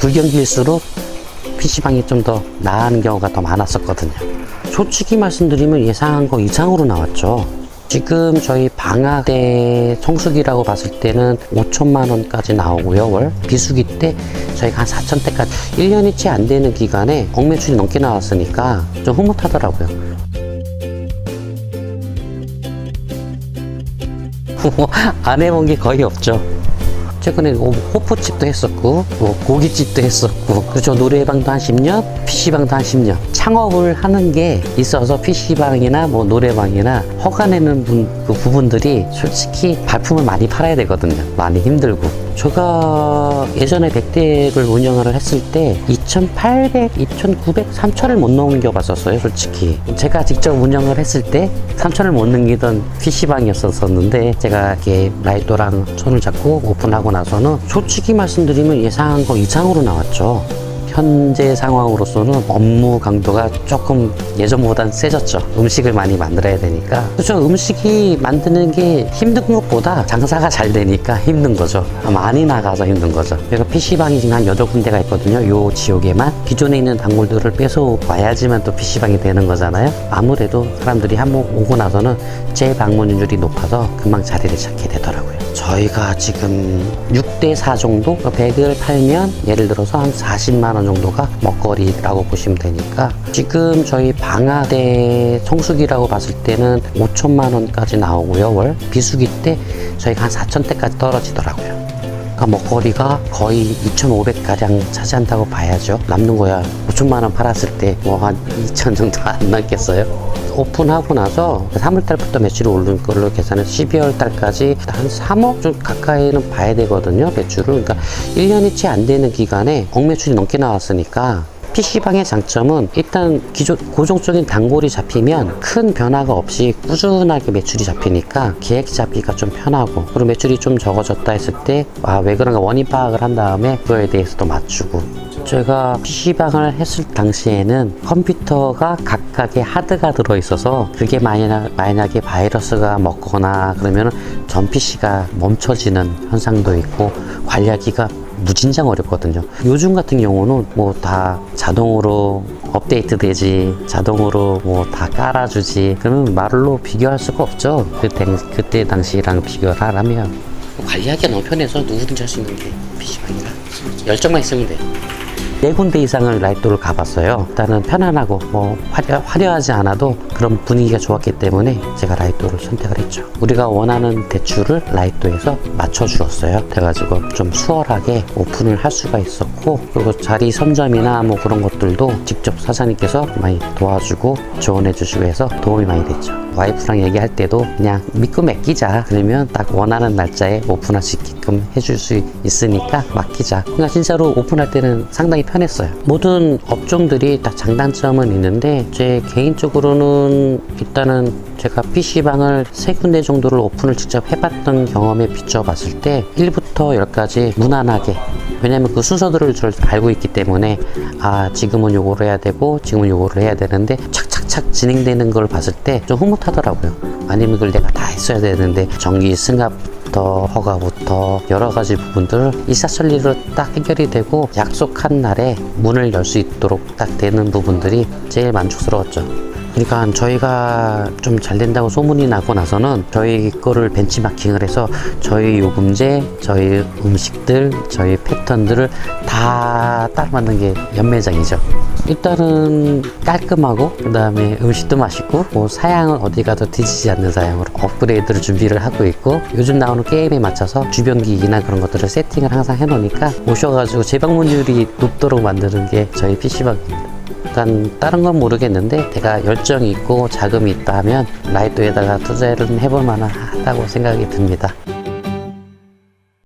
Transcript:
불경기일수록 PC방이 좀 더 나은 경우가 더 많았었거든요. 솔직히 말씀드리면 예상한 거 이상으로 나왔죠. 지금 저희 방학 때 성수기라고 봤을 때는 5천만 원까지 나오고요. 월 비수기 때 저희가 한 4천 대까지 1년이 채 안 되는 기간에 억매출이 넘게 나왔으니까 좀 흐뭇하더라고요. 안 해본 게 거의 없죠. 최근에 뭐 호프집도 했었고 뭐 고깃집도 했었고 그저 노래방도 한 10년 PC방도 한 10년. 창업을 하는 게 있어서 PC방이나 뭐 노래방이나 허가내는 분, 그 부분들이 솔직히 발품을 많이 팔아야 되거든요. 많이 힘들고 제가 예전에 100대를 운영을 했을 때 2,800, 2,900, 3,000을 못 넘겨봤었어요 솔직히. 제가 직접 운영을 했을 때 3,000을 못 넘기던 PC방이었었는데 제가 이렇게 라이토랑 손을 잡고 오픈하고 나서는 솔직히 말씀드리면 예상한 거 이상으로 나왔죠 현재 상황으로서는 업무 강도가 조금 예전보단 세졌죠. 음식을 많이 만들어야 되니까. 그렇죠. 음식이 만드는 게 힘든 것보다 장사가 잘 되니까 힘든 거죠. 많이 나가서 힘든 거죠. 그래서 PC방이 지금 한 8군데가 있거든요. 요 지역에만. 기존에 있는 단골들을 뺏어 와야지만 또 PC방이 되는 거잖아요. 아무래도 사람들이 한번 오고 나서는 재방문율이 높아서 금방 자리를 찾게 되더라고요. 저희가 지금 6대4 정도? 100을 팔면 예를 들어서 한 40만 원 정도가 먹거리라고 보시면 되니까 지금 저희 때 성수기라고 봤을 때는 5천만 원까지 나오고요. 월 비수기 때 저희가 한 4천 대까지 떨어지더라고요. 그러니까 먹거리가 거의 2,500가량 차지한다고 봐야죠. 남는 거야 5천만 원 팔았을 때 뭐 한 2천 정도 안 남겠어요. 오픈하고 나서 3월 달부터 매출이 오른 걸로 계산해서 12월 달까지 한 3억 좀 가까이는 봐야 되거든요. 매출을. 그러니까 1년이 채 안 되는 기간에 억 매출이 넘게 나왔으니까 PC방의 장점은 일단 기존 고정적인 단골이 잡히면 큰 변화가 없이 꾸준하게 매출이 잡히니까 계획 잡기가 좀 편하고 그리고 매출이 좀 적어졌다 했을 때 아 왜 그런가 원인 파악을 한 다음에 그거에 대해서도 맞추고. 제가 PC방을 했을 당시에는 컴퓨터가 각각의 하드가 들어 있어서 그게 만약, 만약에 바이러스가 먹거나 그러면 전 PC가 멈춰지는 현상도 있고 관리하기가 무진장 어렵거든요. 요즘 같은 경우는 뭐 다 자동으로 업데이트 되지, 자동으로 뭐 다 깔아주지. 그러면 말로 비교할 수가 없죠. 그때, 그때 당시랑 비교를 하려면. 관리하기가 너무 편해서 누구든지 할 수 있는 게 PC방이라. 열정만 있으면 돼요. 네 군데 이상을 라이토를 가봤어요. 일단은 편안하고 뭐 화려, 화려 하지 않아도 그런 분위기가 좋았기 때문에 제가 라이토를 선택을 했죠. 우리가 원하는 대출을 라이토에서 맞춰주었어요. 그래가지고 좀 수월하게 오픈을 할 수가 있었고 그리고 자리 선점이나 뭐 그런 것들도 직접 사장님께서 많이 도와주고 조언해 주시고 해서 도움이 많이 됐죠. 와이프랑 얘기할 때도 그냥 믿고 맡기자. 그러면 딱 원하는 날짜에 오픈할 수 있게끔 해줄 수 있으니까 맡기자. 그러니까 진짜로 오픈할 때는 상당히 편했어요. 모든 업종들이 다 장단점은 있는데 제 개인적으로는 일단은 제가 PC방을 세 군데 정도를 오픈을 직접 해봤던 경험에 비춰봤을 때 1부터 10까지 무난하게 왜냐면 그 순서들을 잘 알고 있기 때문에 아 지금은 요거를 해야 되고 지금은 요거를 해야 되는데 착착착 진행되는 걸 봤을 때 좀 흐뭇하더라고요 아니면 그걸 내가 다 했어야 되는데 전기 승합 부터 허가부터 여러 가지 부분들 일사천리로 딱 해결이 되고 약속한 날에 문을 열 수 있도록 딱 되는 부분들이 제일 만족스러웠죠 그러니까 저희가 좀 잘 된다고 소문이 나고 나서는 저희 거를 벤치마킹을 해서 저희 요금제, 저희 음식들, 저희 패턴들을 다 따라 만든 게 연매장이죠. 일단은 깔끔하고 그 다음에 음식도 맛있고 뭐 사양은 어디 가도 뒤지지 않는 사양으로 업그레이드를 준비를 하고 있고 요즘 나오는 게임에 맞춰서 주변 기기나 그런 것들을 세팅을 항상 해놓으니까 오셔가지고 재방문율이 높도록 만드는 게 저희 PC방입니다. 일단 다른 건 모르겠는데 제가 열정이 있고 자금이 있다 하면 라이토에다가 투자를 해볼 만하다고 생각이 듭니다.